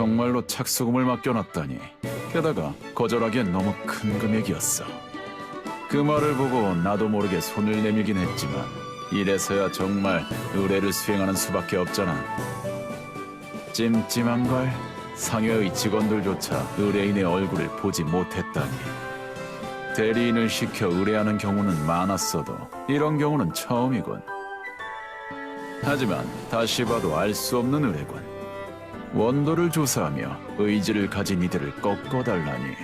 정말로 착수금을 맡겨놨다니. 게다가 거절하기엔 너무 큰 금액이었어. 그 말을 보고 나도 모르게 손을 내밀긴 했지만 이래서야 정말 의뢰를 수행하는 수밖에 없잖아. 찜찜한 걸 상여의 직원들조차 의뢰인의 얼굴을 보지 못했다니. 대리인을 시켜 의뢰하는 경우는 많았어도 이런 경우는 처음이군. 하지만 다시 봐도 알 수 없는 의뢰군. 원도를 조사하며 의지를 가진 이들을 꺾어달라니.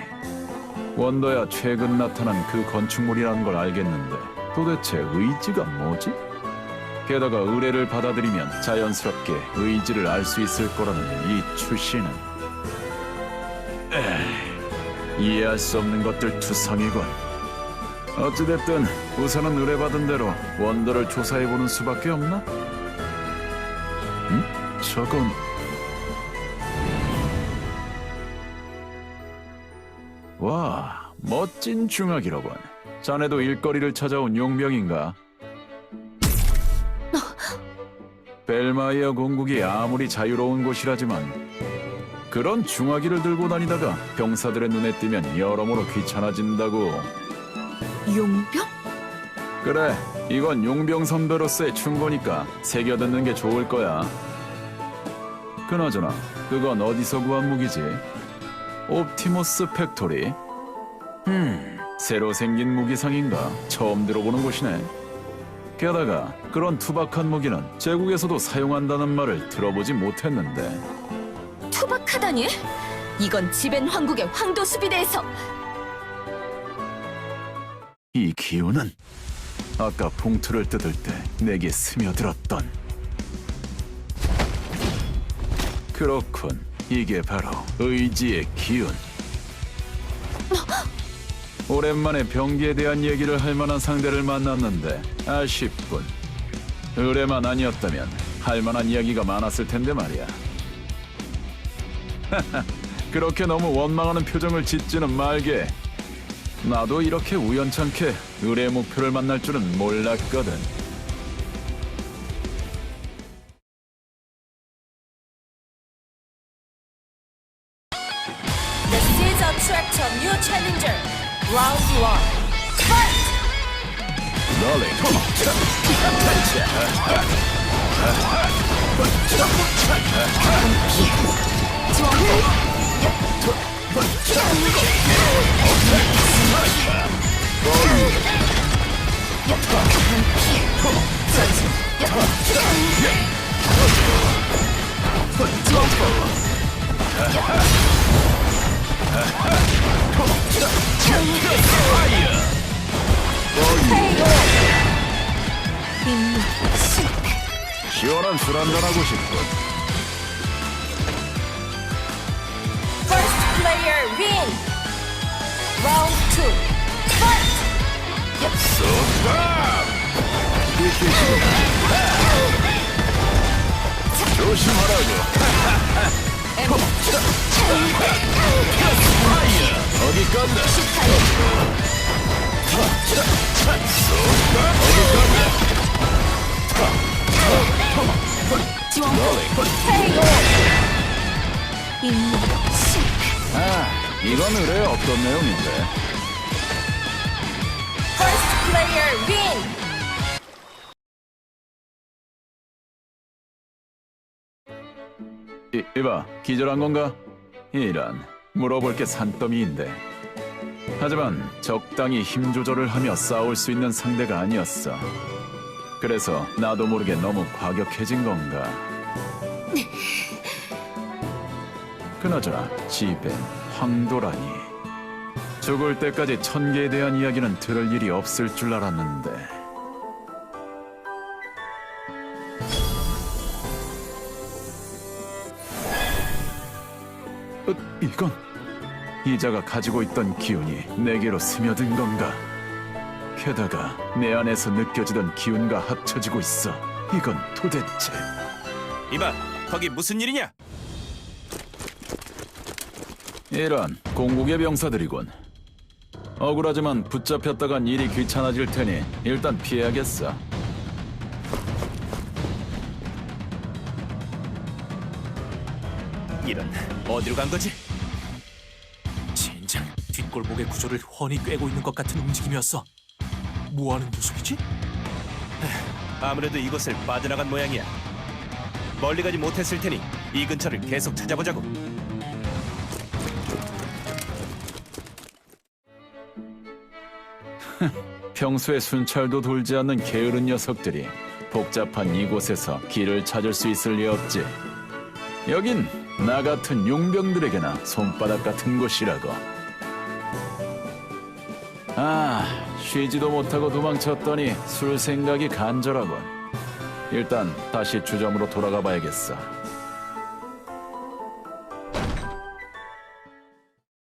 원도야 최근 나타난 그 건축물이라는 걸 알겠는데 도대체 의지가 뭐지? 게다가 의뢰를 받아들이면 자연스럽게 의지를 알 수 있을 거라는 이 출신은 에이, 이해할 수 없는 것들 투성이군. 어찌됐든 우선은 의뢰받은 대로 원더를 조사해보는 수밖에 없나? 응? 저건 와 멋진 중화기로군. 자네도 일거리를 찾아온 용병인가? 벨마이어 공국이 아무리 자유로운 곳이라지만 그런 중화기를 들고 다니다가 병사들의 눈에 띄면 여러모로 귀찮아진다고. 용병? 그래, 이건 용병 선배로서의 충고니까 새겨듣는 게 좋을 거야. 그나저나, 그건 어디서 구한 무기지? 옵티머스 팩토리? 음, 새로 생긴 무기상인가? 처음 들어보는 곳이네. 게다가 그런 투박한 무기는 제국에서도 사용한다는 말을 들어보지 못했는데 투박하다니? 이건 지벤 황국의 황도 수비대에서 이 기운은 아까 봉투를 뜯을 때 내게 스며들었던 그렇군 이게 바로 의지의 기운. 오랜만에 병기에 대한 얘기를 할 만한 상대를 만났는데 아쉽군. 의뢰만 아니었다면 할 만한 이야기가 많았을 텐데 말이야. 그렇게 너무 원망하는 표정을 짓지는 말게. 나도 이렇게 우연찮게 의뢰 목표를 만날 줄은 몰랐거든. attract a new challenger. Round one. Fight! Lolly, come on. Attention. 시원한 술 한잔하고 싶군. First player win. Round two. Fight! 조심하라고. 어디 간다. 아, 이건 의뢰에 없던 내용인데. First player win. 이, 이봐, 기절한 건가? 이란, 물어볼 게 산더미인데. 하지만 적당히 힘 조절을 하며 싸울 수 있는 상대가 아니었어. 그래서 나도 모르게 너무 과격해진 건가. 그나저나 지벤, 황도라니. 죽을 때까지 천계에 대한 이야기는 들을 일이 없을 줄 알았는데. 어, 이건 이자가 가지고 있던 기운이 내게로 스며든 건가? 게다가 내 안에서 느껴지던 기운과 합쳐지고 있어. 이건 도대체 이봐, 거기 무슨 일이냐? 이런 공국의 병사들이군. 억울하지만 붙잡혔다간 일이 귀찮아질 테니 일단 피해야겠어. 이런 어디로 간 거지? 젠장 뒷골목의 구조를 훤히 꿰고 있는 것 같은 움직임이었어. 뭐 하는 녀석이지? 아무래도 이곳을 빠져나간 모양이야. 멀리 가지 못했을 테니 이 근처를 계속 찾아보자고. 평소에 순찰도 돌지 않는 게으른 녀석들이 복잡한 이곳에서 길을 찾을 수 있을 리 없지. 여긴 나 같은 용병들에게나 손바닥 같은 곳이라고. 아, 쉬지도 못하고 도망쳤더니 술 생각이 간절하군. 일단 다시 주점으로 돌아가 봐야겠어.